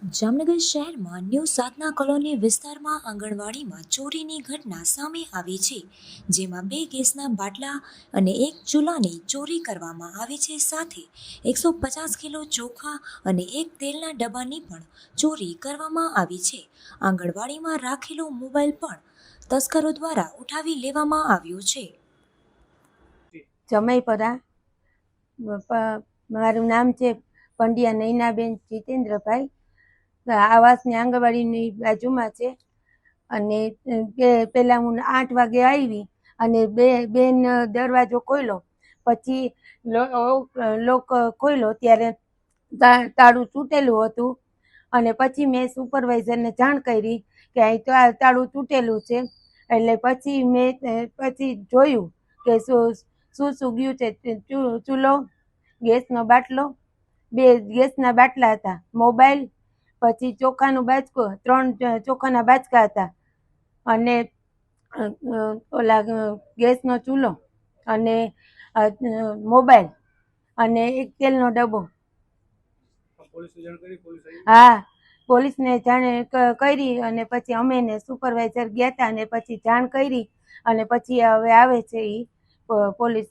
જામનગર શહેરમાં ન્યૂ સાધના કોલોની વિસ્તારમાં આંગણવાડીમાં ચોરીની ઘટના સામે આવી છે, જેમાં બે ગેસના બાટલા અને એક ચૂલાની ચોરી કરવામાં આવી છે. સાથે એકસો પચાસ કિલો ચોખા અને એક તેલના ડબ્બાની પણ ચોરી કરવામાં આવી છે. આંગણવાડીમાં રાખેલો મોબાઈલ પણ તસ્કરો દ્વારા ઉઠાવી લેવામાં આવ્યો છે. જમાઈપરા મારું નામ છે પંડ્યા નૈનાબેન જીતેન્દ્રભાઈ. આવાસની આંગણવાડીની બાજુમાં છે. અને પહેલાં હું આઠ વાગે આવી અને બે, બેન દરવાજો ખોલ્યો પછી લોક ખોલ્યો ત્યારે તાળું તૂટેલું હતું. અને પછી મેં સુપરવાઇઝરને જાણ કરી કે અહીં તો આ તાળું તૂટેલું છે. એટલે પછી મેં પછી જોયું કે શું શું શું ગયું છે ચૂલો, ગેસનો બાટલો. બે ગેસના બાટલા હતા. મોબાઈલ પછી ચોખાનું બાચકું ત્રણ ચોખાના બાચકા હતા. અને ઓલા ગેસનો ચૂલો અને મોબાઈલ અને એક તેલનો ડબ્બો. હા, પોલીસને જાણ કરી અને પછી અમે ને સુપરવાઇઝર ગયા હતા અને પછી જાણ કરી અને પછી હવે આવે છે એ પોલીસ